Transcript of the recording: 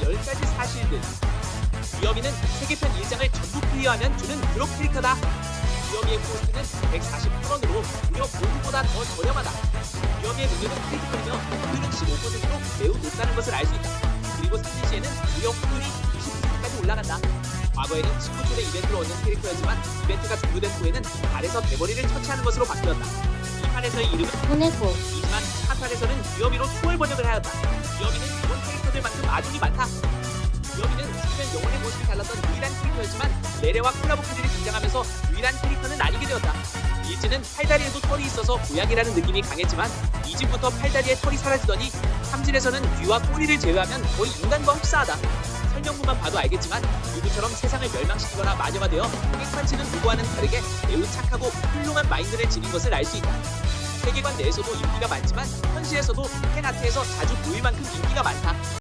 10가지 사실들 귀요미는 세계편 1장을 전부 클리어하면 주는 그룹 캐릭터다. 귀요미의 코스트는 148원으로 무려 모두보다 더 저렴하다. 귀요미의 능력은 크리티컬이며 확률은 15%로 매우 높다는 것을 알 수 있다. 그리고 사진 시에는 무려 확률이 90%까지 올라간다. 과거에는 친구 초대 이벤트로 얻는 캐릭터였지만 이벤트가 종료된 후에는 발에서 대머리를 처치하는 것으로 바뀌었다. 이 판에서의 이름은 보내고 한판에서는 귀요미로 초월 번역을 하였다. 귀요미는 기본 캐릭터들만큼 아둔이 많다. 귀요미는 지면 영혼의 모습이 달랐던 유일한 캐릭터였지만 레레와 콜라보까지 등장하면서 유일한 캐릭터는 아니게 되었다. 일지는 팔다리에도 털이 있어서 고양이라는 느낌이 강했지만 이집부터 팔다리에 털이 사라지더니 삼진에서는 귀와 꼬리를 제외하면 거의 인간과 흡사하다. 설명문만 봐도 알겠지만 누구처럼 세상을 멸망시키거나 마녀가 되어 핵판치는 누구와는 다르게 매우 착하고 훌륭한 마인드를 지닌 것을 알 수 있다. 세계관 내에서도 인기가 많지만 현실에서도 팬아트에서 자주 보일 만큼 인기가 많다.